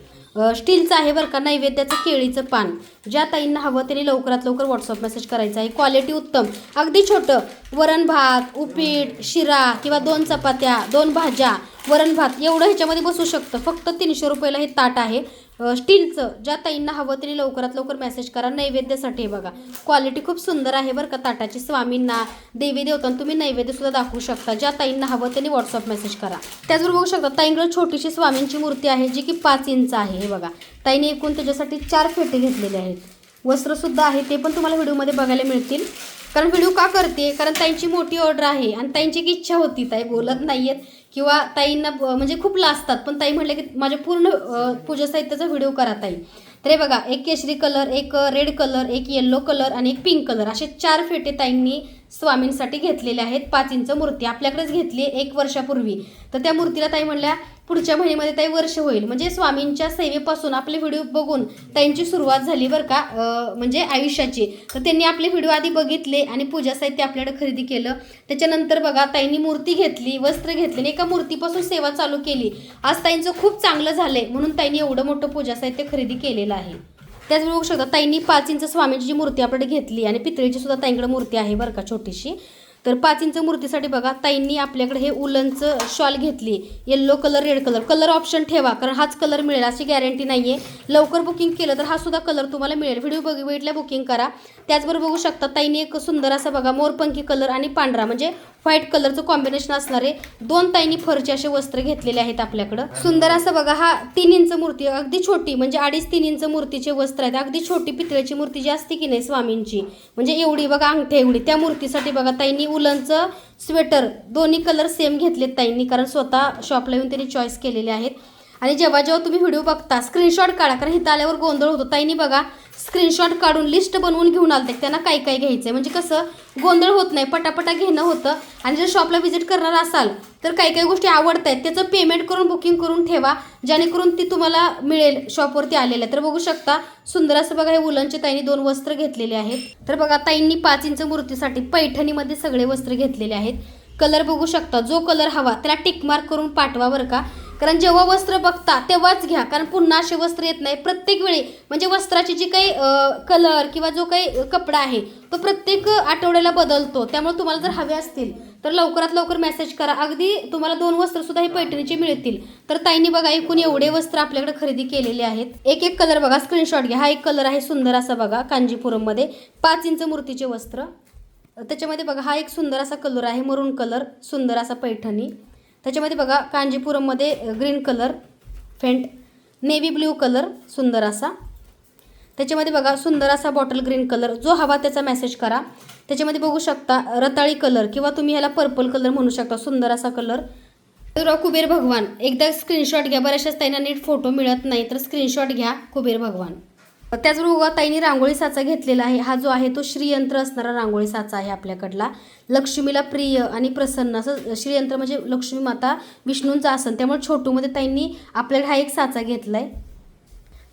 स्टीलचं आहे बरं का नैवेद्याचं केळीचं पान. ज्या ताईंना हवं त्यांनी लवकरात लवकर व्हॉट्सअप मेसेज करायचा आहे. क्वालिटी उत्तम. अगदी छोटं वरण भात उपीट शिरा किंवा दोन चपात्या दोन भाज्या वरण भात एवढं ह्याच्यामध्ये बसू शकतं. फक्त तीनशे रुपयाला हे ताट आहे. स्टीलचं ज्या ताईंना हवं तरी लवकरात लवकर मेसेज करा. नैवेद्यासाठी हे बघा. क्वालिटी खूप सुंदर आहे बरं का ताटाची. स्वामींना देवी देवतांना तुम्ही नैवेद्यसुद्धा दाखवू शकता. ज्या ताईंना हवं त्यांनी व्हॉट्सअप मेसेज करा. त्याचबरोबर बघू शकता ताईंकडे छोटीशी स्वामींची मूर्ती आहे जी की पाच इंच आहे. हे बघा. ताईने एकूण त्याच्यासाठी चार फेटे घेतलेले आहेत. वस्त्रसुद्धा आहे ते पण तुम्हाला व्हिडिओमध्ये बघायला मिळतील. कारण व्हिडिओ का करते? कारण त्यांची मोठी ऑर्डर आहे आणि त्यांची एक इच्छा होती ताई बोलत नाही आहेत किंवा ताईंना म्हणजे खूप लाजतात. पण ताई म्हटलं की माझ्या पूर्ण पूजा साहित्याचा व्हिडिओ करा ताई. तर हे बघा एक केशरी कलर एक रेड कलर एक येल्लो कलर आणि एक पिंक कलर. असे चार फेटे ताईंनी स्वामींसाठी घेतलेले आहेत. पाच इंच मूर्ती आपल्याकडेच घेतली आहे एक वर्षापूर्वी. तर त्या मूर्तीला ताई म्हणल्या पुढच्या महिन्यामध्ये ताई वर्ष होईल. म्हणजे स्वामींच्या सेवेपासून आपले व्हिडिओ बघून ताईंची सुरुवात झाली बरं का म्हणजे आयुष्याची. तर त्यांनी आपले व्हिडिओ आधी बघितले आणि पूजा साहित्य आपल्याकडे खरेदी केलं. त्याच्यानंतर बघा ताईंनी मूर्ती घेतली वस्त्र घेतले आणि एका मूर्तीपासून सेवा चालू केली. आज ताईंचं खूप चांगलं झालं म्हणून ताईंनी एवढं मोठं पूजा साहित्य खरेदी केलेलं आहे. त्याचबरोबर बघू शकता ताईंनी पाच इंच स्वामींची जी मूर्ती आपल्याकडे घेतली आणि पितळीची सुद्धा ताईंकडे मूर्ती आहे बरं का छोटीशी. तर पाच इंच मूर्तीसाठी बघा ताईंनी आपल्याकडे हे उलनचं शॉल घेतली. Yellow colour red colour colour option ठेवा कारण हाच कलर मिळेल अशी गॅरंटी नाही आहे लवकर बुकिंग केलं तर हा सुद्धा कलर तुम्हाला मिळेल. व्हिडिओ बघ बघितल्या बुकिंग करा. त्याचबरोबर बघू शकता ताईंनी एक सुंदर असा बघा मोरपंखी कलर आणि पांढरा म्हणजे व्हाईट कलरचं कॉम्बिनेशन असणारे दोन ताईनी फरचे असे वस्त्र घेतलेले आहेत आपल्याकडं. सुंदर असं बघा हा तीन इंच मूर्ती अगदी छोटी म्हणजे अडीच तीन इंच मूर्तीचे वस्त्र आहेत. अगदी छोटी पितळेची मूर्ती जी असते की नाही स्वामींची. म्हणजे एवढी बघा अंगठ्या एवढी. त्या मूर्तीसाठी बघा ताईंनी उलनचं स्वेटर दोन्ही कलर सेम घेतलेत ताईंनी कारण स्वतः शॉपला येऊन त्यांनी चॉईस केलेले आहेत. आणि जेव्हा जेव्हा तुम्ही व्हिडिओ बघता स्क्रीनशॉट काढा. कारण इथं आल्यावर गोंधळ होतो. ताईंनी बघा स्क्रीनशॉट काढून लिस्ट बनवून घेऊन आलते. त्यांना काय काय घ्यायचं आहे म्हणजे कसं गोंधळ होत नाही पटापटा घेणं होतं. आणि जर शॉपला व्हिजिट करणार असाल तर काही काही गोष्टी आवडत आहेत त्याचं पेमेंट करून बुकिंग करून ठेवा. जेणेकरून ती तुम्हाला मिळेल शॉपवरती आलेल्या. तर बघू शकता सुंदर असं बघा हे उलनचे ताईंनी दोन वस्त्र घेतलेले आहेत. तर बघा ताईंनी पाच इंच मूर्तीसाठी पैठणीमध्ये सगळे वस्त्र घेतलेले आहेत. कलर बघू शकता. जो कलर हवा त्याला टिकमार्क करून पाठवा बरं का. कारण जेव्हा वस्त्र बघता तेव्हाच घ्या. कारण पुन्हा असे वस्त्र येत नाही. प्रत्येक वेळी म्हणजे वस्त्राची जी काही कलर किंवा जो काही कपडा आहे तो प्रत्येक आठवड्याला बदलतो. त्यामुळे तुम्हाला जर हवे असतील तर लवकरात लवकर मेसेज करा. अगदी तुम्हाला दोन वस्त्र सुद्धा हे पैठणीचे मिळतील. तर ताईंनी बघा एकूण एवढे वस्त्र आपल्याकडे खरेदी केलेले आहेत. एक एक कलर बघा स्क्रीनशॉट घ्या. हा एक कलर आहे सुंदर असा बघा कांजीपुरममध्ये. पाच इंच मूर्तीचे वस्त्र. त्याच्यामध्ये बघा हा एक सुंदर असा कलर आहे मरून कलर सुंदर असा पैठणी. त्याच्यामध्ये बघा कांजीपुरममध्ये green colour faint navy blue colour सुंदर असा. त्याच्यामध्ये बघा सुंदर असा बॉटल ग्रीन कलर जो हवा त्याचा मेसेज करा. त्याच्यामध्ये बघू शकता रताळी कलर किंवा तुम्ही ह्याला पर्पल कलर म्हणू शकता सुंदर असा कलर तर कुबेर भगवान एकदा स्क्रीनशॉट घ्या. बऱ्याचशाच त्यांना नीट फोटो मिळत नाही तर स्क्रीनशॉट घ्या कुबेर भगवान. त्याचबरोबर ताईंनी रांगोळी साचा घेतलेला आहे. हा जो आहे तो श्रीयंत्र असणारा रांगोळी साचा आहे आपल्याकडला. लक्ष्मीला प्रिय आणि प्रसन्न असं श्रीयंत्र म्हणजे लक्ष्मी माता विष्णूंचा आसन. त्यामुळे छोटूमध्ये ताईंनी आपल्याकडे हा एक साचा घेतला आहे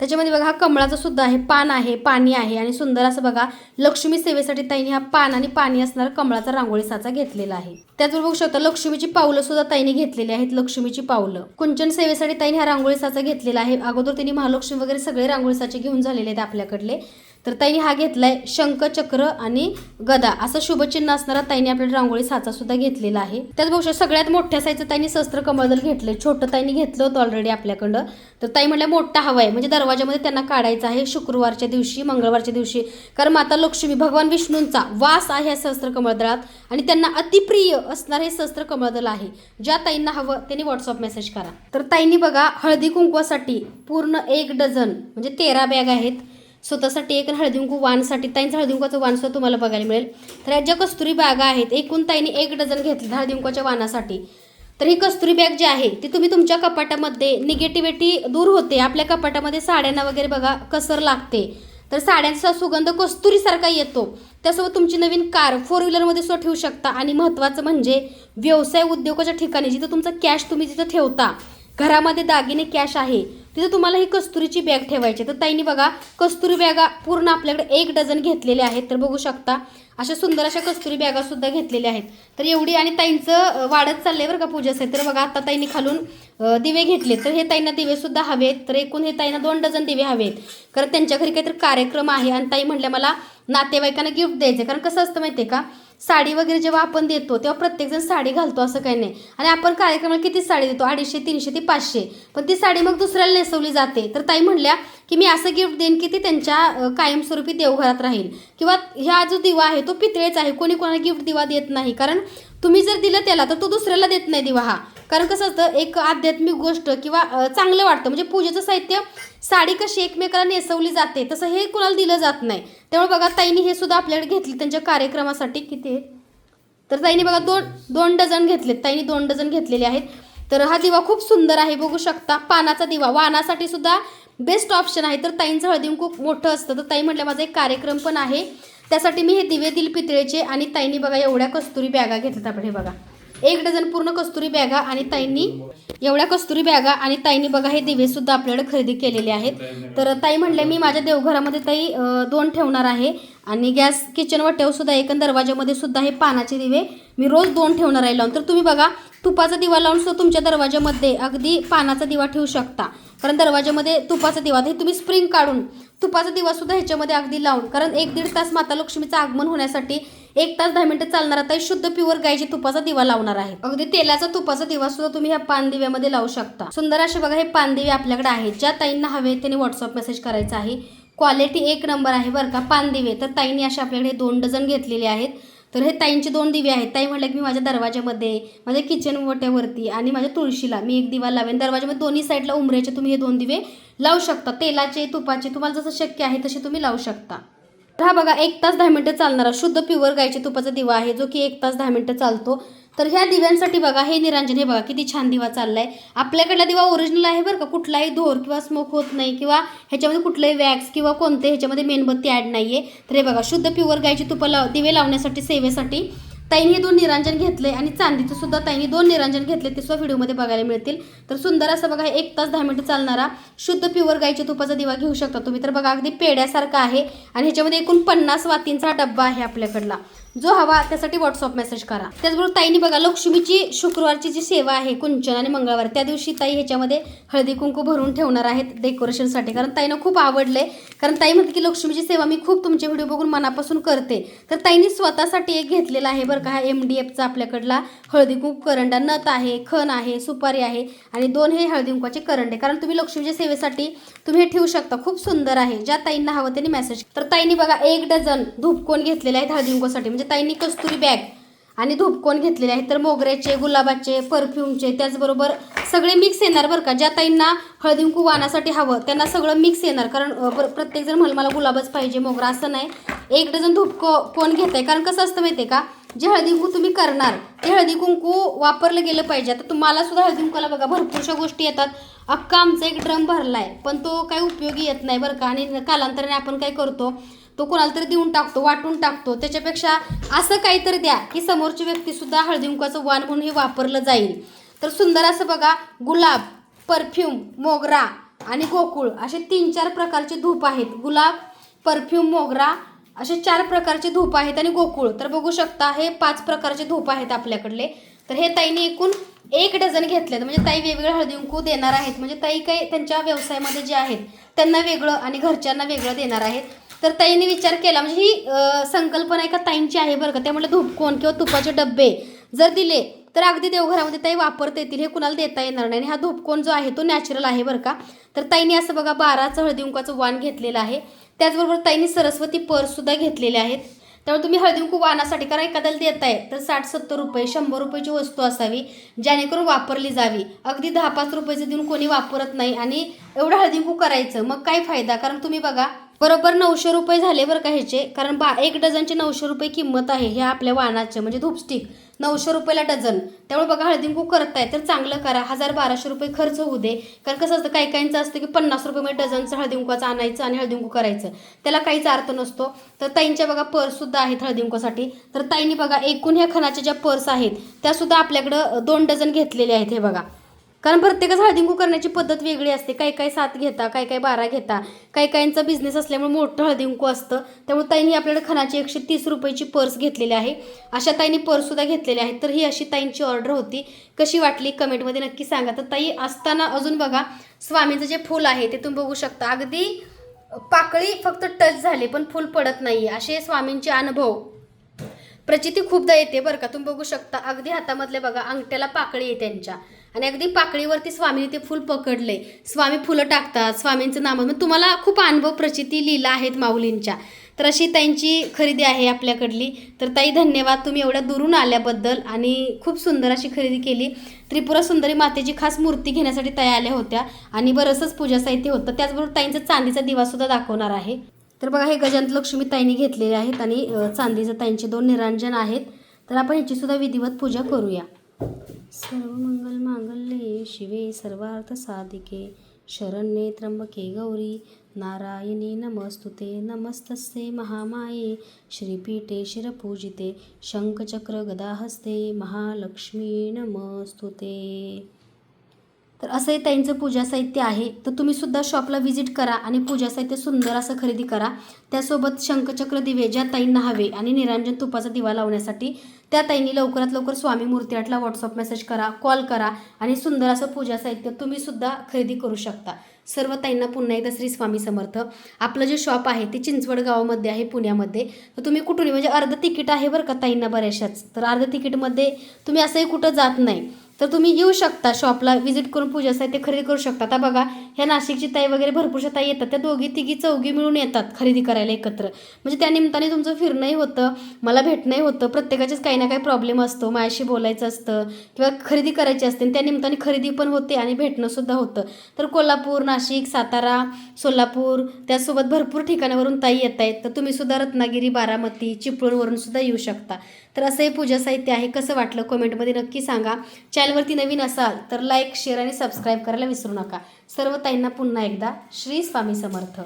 त्याच्यामध्ये बघा हा कमळाचा सुद्धा आहे पान आहे पाणी आहे आणि सुंदर असं बघा लक्ष्मी सेवेसाठी ताईने हा पान आणि पाणी असणारा कमळाचा रांगोळी साचा घेतलेला आहे. त्याचबरोबर बघू शकता लक्ष्मीची पावलं सुद्धा ताईने घेतलेली आहेत लक्ष्मीची पावलं. कुंचन सेवेसाठी ताईने हा रांगोळी साचा घेतलेला आहे. अगोदर त्यांनी महालक्ष्मी वगैरे सगळे रांगोळी साचे घेऊन झालेले आहेत आपल्याकडले. तर ताईने हा घेतलाय शंख चक्र आणि गदा. असं शुभचिन्ह असणारा ताईने आपल्याला रांगोळी साचा सुद्धा घेतलेला आहे. त्याच बघू सगळ्यात मोठ्या साईजचं ताईने शस्त्र कमळदल घेतलंय छोटं ताईने घेतलं होतं ऑलरेडी आपल्याकडं तर ताई म्हटलं मोठा हवा आहे. म्हणजे दरवाजामध्ये त्यांना काढायचा आहे शुक्रवारच्या दिवशी मंगळवारच्या दिवशी. कारण माता लक्ष्मी भगवान विष्णूंचा वास आहे या सहस्त्र कमळदळात आणि त्यांना अतिप्रिय असणार हे सहस्त्र कमळदल आहे. ज्या ताईंना हवं त्यांनी व्हॉट्सअप मेसेज करा. तर ताईंनी बघा हळदी कुंकवासाठी पूर्ण एक डझन म्हणजे तेरा बॅग आहेत स्वतःसाठी एक आणि हळदी कुंकू वाणसाठी ताईंचं हळदी कुंकवाचं सुद्धा तुम्हाला बघायला मिळेल. तर या ज्या कस्तुरी बॅगा आहेत एकूण ताईंनी एक डझन घेतलं हळदी कुंकवाच्या वाणासाठी. तर ही कस्तुरी बॅग जी आहे ती तुम्ही तुमच्या कपाटामध्ये निगेटिव्हिटी दूर होते. आपल्या कपाटामध्ये साड्यांना वगैरे बघा कसर लागते. तर साड्यांचा सुगंध कस्तुरीसारखा येतो. त्यासोबत तुमची नवीन कार फोर व्हीलरमध्ये सुद्धा ठेवू शकता. आणि महत्त्वाचं म्हणजे व्यवसाय उद्योगाच्या ठिकाणी जिथं तुमचा कॅश तुम्ही जिथं ठेवता घरामध्ये दागिने कॅश आहे तिथं तुम्हाला ही कस्तुरीची बॅग ठेवायची तर ताईंनी बघा कस्तुरी बॅगा पूर्ण आपल्याकडे एक डझन घेतलेल्या आहेत. तर बघू शकता अशा सुंदर अशा कस्तुरी बॅगासुद्धा घेतलेल्या आहेत. तर एवढी आणि ताईंचं वाढत चाललंय बरं का पूजासाठी तर बघा आता ताईंनी खालून दिवे घेतले तर हे ताईंना दिवेसुद्धा हवे हवेत. तर एकूण हे ताईंना दोन डझन दिवे हवेत. कारण त्यांच्या घरी काहीतरी कार्यक्रम आहे. आणि ताई म्हटल्या मला नातेवाईकांना गिफ्ट द्यायचं कारण कसं असतं माहिती आहे का? साडी वगैरे जेव्हा आपण देतो तेव्हा प्रत्येकजण साडी घालतो असं काही नाही. आणि आपण कार्यक्रमाला किती साडी देतो? अडीचशे तीनशे ती पाचशे. पण ती साडी मग दुसऱ्याला नेसवली जाते. तर ताई म्हणल्या की मी असं गिफ्ट देईन की ती त्यांच्या कायमस्वरूपी देवघरात राहील. किंवा ह्या जो दिवा आहे तो पितळेच आहे. कोणी कोणाला गिफ्ट दिवा देत नाही. कारण तुम्ही जर दिलं त्याला तर तो दुसऱ्याला देत नाही दिवा हा. कारण कसं असतं एक आध्यात्मिक गोष्ट किंवा चांगलं वाटतं. म्हणजे पूजेचं साहित्य साडी कशी एकमेकाला नेसवली जाते तसं हे कुणाला दिलं जात नाही. त्यामुळे बघा ताईंनी हे सुद्धा आपल्याकडे घेतली त्यांच्या कार्यक्रमासाठी किती तर ताईने बघा दोन दोन डझन घेतलेत. ताईने दोन डझन घेतलेले आहेत. तर हा दिवा खूप सुंदर आहे बघू शकता. पानाचा दिवा वानासाठी सुद्धा बेस्ट ऑप्शन आहे. तर ताईंचं हळदी खूप मोठं असतं. तर ताई म्हटलं माझा एक कार्यक्रम पण आहे. त्यासाठी मी हे दिवे दिल पितळेचे आणि ताईंनी बघा एवढ्या कस्तुरी बॅगा घेतल्यात. आपण हे बघा. एक डझन पूर्ण कस्तुरी बॅगा आणि ताईंनी एवढ्या कस्तुरी बॅगा आणि ताईंनी बघा हे दिवे सुद्धा आपल्याकडे खरेदी केलेले आहेत. तर ताई म्हणले मी माझ्या देवघरामध्ये ताई दोन ठेवणार आहे आणि गॅस किचन वाट्यावर सुद्धा एक दरवाजामध्ये सुद्धा हे पानाचे दिवे मी रोज दोन ठेवणार आहे लावून. तर तुम्ही बघा तुपाचा दिवा लावून सुद्धा तुमच्या दरवाजामध्ये अगदी पानाचा दिवा ठेवू शकता. कारण दरवाजामध्ये तुपाचा दिवा हे तुम्ही स्प्रिंग काढून तुपाचा दिवा सुद्धा ह्याच्यामध्ये अगदी लावून कारण एक दीड तास माता लक्ष्मीचं आगमन होण्यासाठी एक तास दहा मिनिटं चालणार आता शुद्ध प्युअर गायची तुपाचा दिवा लावणार आहे. अगदी तेलाचा तुपाचा दिवा सुद्धा तुम्ही ह्या पान दिव्यामध्ये लावू शकता. सुंदर असे बघा हे पान दिवे आपल्याकडे आहेत. ज्या ताईंना हवे त्यांनी व्हॉट्सअप मेसेज करायचा आहे. क्वालिटी एक नंबर आहे बरं का पान दिवे तर ताईंनी असे आपल्याकडे दोन डझन घेतलेले आहेत. तर हे ताईंचे दोन दिवे आहेत. ताई म्हटलं की मी माझ्या दरवाजामध्ये माझ्या किचन वट्यावरती आणि माझ्या तुळशीला मी एक दिवा लावेन. दरवाजामध्ये दोन्ही साईडला उमऱ्याचे तुम्ही हे दोन दिवे लावू शकता. तेलाचे तुपाचे तुम्हाला जसं शक्य आहे तसे तुम्ही लावू शकता. तर हा बघा एक तास दहा मिनटं चालणारा शुद्ध प्युअर गायच्या तुपाचा दिवा आहे जो की एक तास दहा मिनटं चालतो. तर ह्या दिव्यांसाठी बघा हे निरांजन हे बघा किती छान दिवा चाललाय. आपल्याकडला दिवा ओरिजिनल आहे बरं का? कुठलाही धोर किंवा स्मोक होत नाही किंवा ह्याच्यामध्ये कुठलंही वॅक्स किंवा कोणते ह्याच्यामध्ये मेणबत्ती ॲड नाहीये. तर हे बघा शुद्ध प्युअर गायची तुपा लाव दिवे लावण्यासाठी सेवेसाठी ताईंनी दोन निरांजन घेतले आणि चांदीचं सुद्धा ताईंनी दोन निरांजन घेतले ते सुद्धा व्हिडिओमध्ये बघायला मिळतील. तर सुंदर असं बघा एक तास दहा मिनिटं चालणारा शुद्ध प्युअर गाईच्या तुपाचा दिवा घेऊ शकता तुम्ही. तर बघा अगदी पेड्यासारखा आहे आणि ह्याच्यामध्ये एकूण पन्नास वातींचा डब्बा आहे आपल्याकडला. जो हवा त्यासाठी व्हॉट्सअप मेसेज करा. त्याचबरोबर ताईने बघा लक्ष्मीची शुक्रवारची जी सेवा आहे कुंचन आणि मंगळवार त्या दिवशी ताई ह्याच्यामध्ये हळदी कुंकू भरून ठेवणार आहेत डेकोरेशनसाठी कारण ताईनं खूप आवडले कारण ताई म्हणते की लक्ष्मीची सेवा मी खूप तुमचे व्हिडिओ बघून मनापासून करते. तर ताईने स्वतःसाठी एक घेतलेला आहे बरं का हा एम डी एफचा आपल्याकडला हळदी कुंकू करंडा नथ आहे खण आहे सुपारी आहे आणि दोन हे हळदी कुंकवाचे करंडे कारण तुम्ही लक्ष्मीच्या सेवेसाठी तुम्ही हे ठेवू शकता. खूप सुंदर आहे. ज्या ताईंना हवं त्यांनी मेसेज तर ताईंनी बघा एक डझन धूपकोन घेतलेले आहेत हळदी कुंकूसाठी म्हणजे ताईंनी कस्तुरी बॅग आणि धुपकोन घेतलेले आहेत. तर मोगऱ्याचे गुलाबाचे परफ्यूमचे त्याचबरोबर सगळे मिक्स येणार बरं का? ज्या ताईंना हळदी कुंकू वाहण्यासाठी हवं त्यांना सगळं मिक्स येणार. कारण प्रत्येकजण म्हणलं मला गुलाबच पाहिजे मोगरा असं नाही. एक डझन धूपको कोण घेत आहे कारण कसं असतं माहिती आहे का? जे हळदी कुंकू तुम्ही करणार ते हळदी कुंकू वापरलं गेलं पाहिजे. आता तुम्हाला सुद्धा हळदी कुंकूला बघा भरपूरशा गोष्टी येतात. अख्खा आमचा एक ड्रम भरला आहे पण तो काही उपयोगी येत नाही बरं का? आणि कालांतराने आपण काय करतो तो कोणाला तरी देऊन टाकतो वाटून टाकतो. त्याच्यापेक्षा असं काहीतरी द्या की समोरची व्यक्तीसुद्धा हळदी कुंकवाचं वाण म्हणून हे वापरलं जाईल. तर सुंदर असं बघा गुलाब परफ्यूम मोगरा आणि गोकुळ असे तीन चार प्रकारचे धूप आहेत. गुलाब परफ्यूम मोगरा असे चार प्रकारचे धूप आहेत आणि गोकुळ. तर बघू शकता हे पाच प्रकारचे धूप आहेत आपल्याकडले. तर हे ताईने एकूण एक डझन घेतलेत. म्हणजे ताई वेगवेगळे हळदी कुंकू देणार आहेत. म्हणजे ताई काही त्यांच्या व्यवसायामध्ये जे आहेत त्यांना वेगळं आणि घरच्यांना वेगळं देणार आहेत. तर ताईने विचार केला. म्हणजे ही संकल्पना एका ताईंची आहे बरं का. त्यामुळे धूपकोन किंवा तुपाचे डब्बे जर दिले तर अगदी देवघरामध्ये ताई वापरता येतील हे कुणाला देता येणार नाही. आणि हा धूपकोन जो आहे तो नॅचरल आहे बरं का. तर ताईने असं बघा बाराचं हळदी वाण घेतलेलं आहे. त्याचबरोबर ताईने सरस्वती पर्ससुद्धा घेतलेले आहेत. त्यामुळे तुम्ही हळदींकू कुंकू वाणासाठी कारण एखाद्याला देताय तर साठ सत्तर रुपये शंभर रुपयाची वस्तू असावी जेणेकरून वापरली जावी. अगदी दहा पाच रुपयाचं देऊन कोणी वापरत नाही आणि एवढं हळदींकू करायचं मग काय फायदा? कारण तुम्ही बघा बरोबर नऊशे रुपये झाले बरं का ह्याचे. कारण बा एक डझनचे नऊशे रुपये किंमत आहे ह्या आपल्या वाहनाचे म्हणजे धूपस्टिक. नऊशे रुपयाला डझन. त्यामुळे बघा हळदिंकू करताय तर चांगलं करा. हजार बाराशे रुपये खर्च होऊ दे. कारण कसं असतं काही काहींचं असतं की पन्नास रुपये डझनचं हळदिंकूचं आणायचं आणि हळदिंकू करायचं. त्याला काहीच अर्थ नसतो. तर ताईंच्या बघा पर्ससुद्धा आहेत हळदिंकूसाठी तर ताईंनी बघा एकूण ह्या खणाच्या ज्या पर्स आहेत त्यासुद्धा आपल्याकडं दोन डझन घेतलेले आहेत हे बघा. कारण प्रत्येकाच हळदी करण्याची पद्धत वेगळी असते. काही काही सात घेता काही काही बारा घेता. काही काहींचा बिझनेस असल्यामुळे मोठं हळदी कुंकू असतं. त्यामुळे ताईंनी आपल्याकडे खणाची एकशे तीस रुपयाची पर्स घेतलेली आहे. अशा ताईंनी पर्ससुद्धा घेतलेली आहेत तर ही अशी ताईंची ऑर्डर होती. कशी वाटली? कमेंटमध्ये नक्की सांगा. तर ताई असताना अजून बघा स्वामींचं जे फूल आहे ते तुम्ही बघू शकता. अगदी पाकळी फक्त टच झाली पण फूल पडत नाही असे स्वामींचे अनुभव. प्रचिती खूपदा येते बरं का. तुम्ही बघू शकता. अगदी हातामधले बघा अंगठ्याला पाकळी आहे त्यांच्या. आणि अगदी पाकळीवरती स्वामीने ते फुल पकडले. स्वामी फुलं टाकतात स्वामींचं नाम. मग तुम्हाला खूप अनुभव प्रचिती लिहिला आहेत माऊलींच्या. तर अशी त्यांची खरेदी आहे आपल्याकडली. तर ताई धन्यवाद. तुम्ही एवढ्या दुरून आल्याबद्दल आणि खूप सुंदर अशी खरेदी केली. त्रिपुरा सुंदरी मातेची खास मूर्ती घेण्यासाठी तयार आल्या होत्या आणि बरंचंच पूजा साहित्य होतं. त्याचबरोबर ताईंचा चांदीचा दिवासुद्धा दाखवणार आहे. तर बघा हे गजांत लक्ष्मी ताईंनी घेतलेले आहेत आणि चांदीचं ताईंचे दोन निरांजन आहेत. तर आपण ह्याची सुद्धा विधिवत पूजा करूया. सर्व मंगल मांगल्ये शिवे सर्वार्थ साधिके शरण्ये त्र्यंबके गौरी। नारायणी नमस्तुते। नमस्तस्ते महामाये। श्रीपीठे शिरपूजिते। शङ्खचक्रगदाहस्ते। महालक्ष्मी नमस्तुते तर असं हे त्यांचं पूजा साहित्य आहे. तर तुम्हीसुद्धा शॉपला व्हिजिट करा आणि पूजा साहित्य सुंदर असं खरेदी करा. त्यासोबत शंखचक्र दिवे ज्या ताईंना हवे आणि निरांजन तुपाचा दिवा लावण्यासाठी त्या ताईंनी लवकरात लवकर स्वामी मूर्तीआटला व्हॉट्सअप मेसेज करा कॉल करा आणि सुंदर असं पूजा साहित्य तुम्हीसुद्धा खरेदी करू शकता. सर्व ताईंना पुन्हा एकदा श्री स्वामी समर्थ. आपलं जे शॉप आहे ते चिंचवड गावामध्ये आहे पुण्यामध्ये. तर तुम्ही कुठूनही म्हणजे अर्ध तिकीट आहे बरं का ताईंना बऱ्याचशाच. तर अर्ध तिकीटमध्ये तुम्ही असंही कुठं जात नाही. तर तुम्ही येऊ शकता शॉपला व्हिजिट करून पूजा साहित्य खरेदी करू शकता. आता बघा ह्या नाशिकची ताई वगैरे भरपूरशा ताई येतात. त्या दोघी तिघी चौघी मिळून येतात खरेदी करायला एकत्र. म्हणजे त्या निमित्ताने तुमचं फिरणंही होतं मला भेटणंही होतं. प्रत्येकाचेच काही ना काही प्रॉब्लेम असतो. माझ्याशी बोलायचं असतं किंवा खरेदी करायची असते आणि त्या निमित्ताने खरेदी पण होते आणि भेटणंसुद्धा होतं. तर कोल्हापूर नाशिक सातारा सोलापूर त्यासोबत भरपूर ठिकाणावरून ताई येत आहेत. तर तुम्हीसुद्धा रत्नागिरी बारामती चिपळूणवरून सुद्धा येऊ शकता. तर असं हे पूजा साहित्य आहे. कसं वाटलं कमेंटमध्ये नक्की सांगा. चॅनलवरती नवीन असाल तर लाईक शेअर आणि सबस्क्राईब करायला विसरू नका. सर्व ताईंना पुन्हा एकदा श्री स्वामी समर्थ.